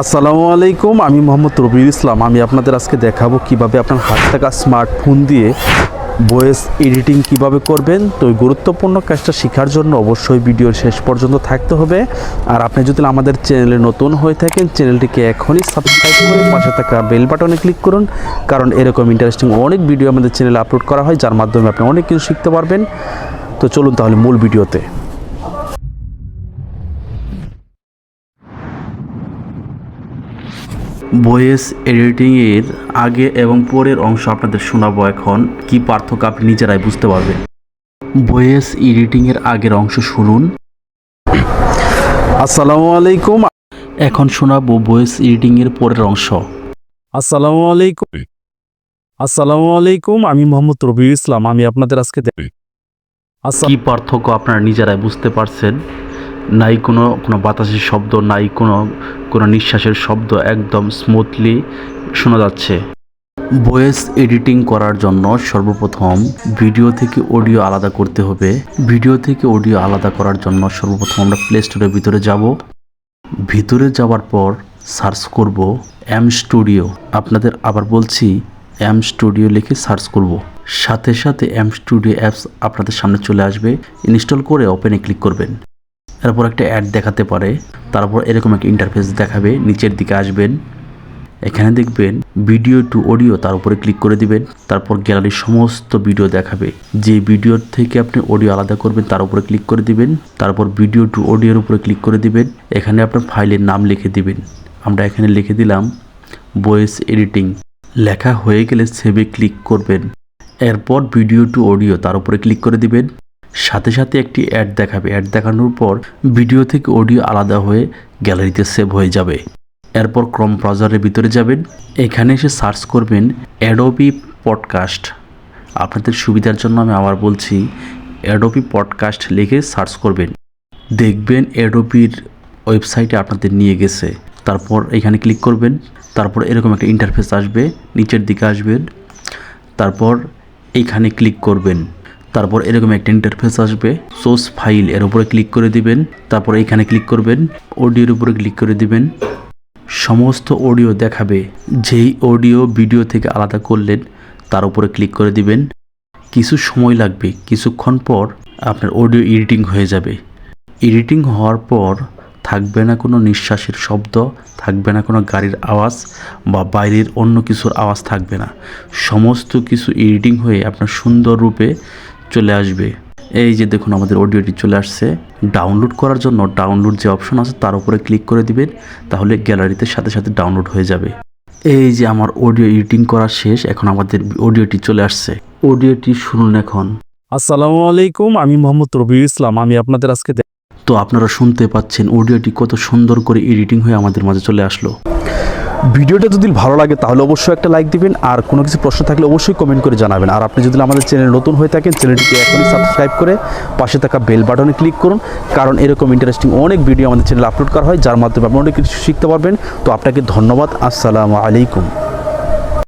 আসসালামু আলাইকুম, আমি মোহাম্মদ রবিউল ইসলাম। আমি আপনাদের আজকে দেখাবো কীভাবে আপনার হাত থাকা স্মার্টফোন দিয়ে ভয়েস এডিটিং কীভাবে করবেন। তো এই গুরুত্বপূর্ণ কাজটা শেখার জন্য অবশ্যই ভিডিওর শেষ পর্যন্ত থাকতে হবে। আর আপনি যদি আমাদের চ্যানেলে নতুন হয়ে থাকেন, চ্যানেলটিকে এখনই সাবস্ক্রাইব করে পাশে থাকা বেল বাটনে ক্লিক করুন। কারণ এরকম ইন্টারেস্টিং অনেক ভিডিও আমাদের চ্যানেলে আপলোড করা হয়, যার মাধ্যমে আপনি অনেক কিছু শিখতে পারবেন। তো চলুন তাহলে মূল ভিডিওতে। ভয়েস এডিটিংয়ের আগে এবং পরের অংশ আপনাদের শোনাবো এখন। কি পার্থক্য আপনি নিজেরাই বুঝতে পারবেন? ভয়েস এডিটিংয়ের আগের অংশ শুনুন। আসসালামু আলাইকুম। এখন শোনাবো ভয়েস এডিটিংয়ের পরের অংশ। আসসালামু আলাইকুম। আসসালামু আলাইকুম আমি মোহাম্মদ রবিউল ইসলাম। আমি আপনাদের আজকে কি পার্থক্য আপনারা নিজেরাই বুঝতে পারছেন? নাই কোনো কোনো বাতাসের শব্দ, নাই কোনো কোনো নিঃশ্বাসের শব্দ, একদম স্মুথলি শোনা যাচ্ছে। ভয়েস এডিটিং করার জন্য সর্বপ্রথম ভিডিও থেকে অডিও আলাদা করতে হবে। ভিডিও থেকে অডিও আলাদা করার জন্য সর্বপ্রথম আমরা প্লে স্টোরের ভিতরে যাব। ভিতরে যাওয়ার পর সার্চ করব এম স্টুডিও আপনাদের আবার বলছি এম স্টুডিও লিখে সার্চ করব। সাথে সাথে এম স্টুডিও অ্যাপস আপনাদের সামনে চলে আসবে। ইনস্টল করে ওপেনে ক্লিক করবেন। এরপর একটা অ্যাড দেখাতে পারে। তারপর এরকম একটা ইন্টারফেস দেখাবে, নিচের দিকে আসবেন। এখানে দেখবেন ভিডিও টু অডিও তার উপরে ক্লিক করে দিবেন। তারপর গ্যালারির সমস্ত ভিডিও দেখাবে। যে ভিডিওর থেকে আপনি অডিও আলাদা করবেন তার উপরে ক্লিক করে দিবেন। তারপর ভিডিও টু অডিওর উপরে ক্লিক করে দিবেন। এখানে আপনার ফাইলের নাম লিখে দিবেন। আমরা এখানে লিখে দিলাম ভয়েস এডিটিং লেখা হয়ে গেলে সেভে ক্লিক করবেন। এরপর ভিডিও টু অডিও তার উপরে ক্লিক করে দিবেন। সাথে সাথে একটি অ্যাড দেখাবে। অ্যাড দেখানোর পর ভিডিও থেকে অডিও আলাদা হয়ে গ্যালারিতে সেভ হয়ে যাবে। এরপর ক্রম ব্রাউজারের ভিতরে যাবেন। এখানে এসে সার্চ করবেন অ্যাডোবি পডকাস্ট আপনাদের সুবিধার জন্য আমি আবার বলছি অ্যাডোবি পডকাস্ট লিখে সার্চ করবেন। দেখবেন অ্যাডোবির ওয়েবসাইটে আপনাদের নিয়ে গেছে। তারপর এখানে ক্লিক করবেন। তারপর এরকম একটা ইন্টারফেস আসবে, নিচের দিকে আসবেন। তারপর এইখানে ক্লিক করবেন। তারপর এরকম একটা ইন্টারফেস আসবে। সোর্স ফাইল এর উপরে ক্লিক করে দিবেন, তারপর এখানে ক্লিক করবেন অডিওর উপরে ক্লিক করে দিবেন। সমস্ত অডিও দেখাবে, যেই অডিও ভিডিও থেকে আলাদা করলেন, তার উপরে ক্লিক করে দিবেন। কিছু সময় লাগবে, কিছুক্ষণ পর আপনার অডিও এডিটিং হয়ে যাবে। এডিটিং হওয়ার পর থাকবে না কোনো নিঃশ্বাসের শব্দ, থাকবে না কোনো গাড়ির আওয়াজ বা বাইরের অন্য কিছুর আওয়াজ থাকবে না। সমস্ত কিছু এডিটিং হয়ে আপনার সুন্দর রূপে চলে আসবে। এই যে দেখুন আমাদের অডিওটি চলে আসছে। ডাউনলোড করার জন্য ডাউনলোড যে অপশন আছে তার উপরে ক্লিক করে দিবেন তাহলে গ্যালারিতে সাথে সাথে ডাউনলোড হয়ে যাবে। এই যে আমার অডিও এডিটিং করা শেষ এখন আমাদের অডিওটি চলে আসছে। অডিওটি শুনুন এখন। আসসালামু আলাইকুম আমি মোহাম্মদ রবিউল ইসলাম আমি আপনাদের আজকে তো আপনারা শুনতে পাচ্ছেন অডিওটি কত সুন্দর করে এডিটিং হয়ে আমাদের মাঝে চলে আসলো। ভিডিওটা যদি ভালো লাগে, তাহলে অবশ্যই একটা লাইক দিবেন। আর কোনো কিছু প্রশ্ন থাকলে অবশ্যই কমেন্ট করে জানাবেন। আর আপনি যদি আমাদের চ্যানেল নতুন হয়ে থাকেন চ্যানেলটিকে এখনই সাবস্ক্রাইব করে পাশে থাকা বেল বাটনে ক্লিক করুন। কারণ এরকম ইন্টারেস্টিং অনেক ভিডিও আমাদের চ্যানেলে আপলোড করা হয়, যার মাধ্যমে আপনি অনেক কিছু শিখতে পারবেন। তো আপনাকে ধন্যবাদ। আসসালামু আলাইকুম।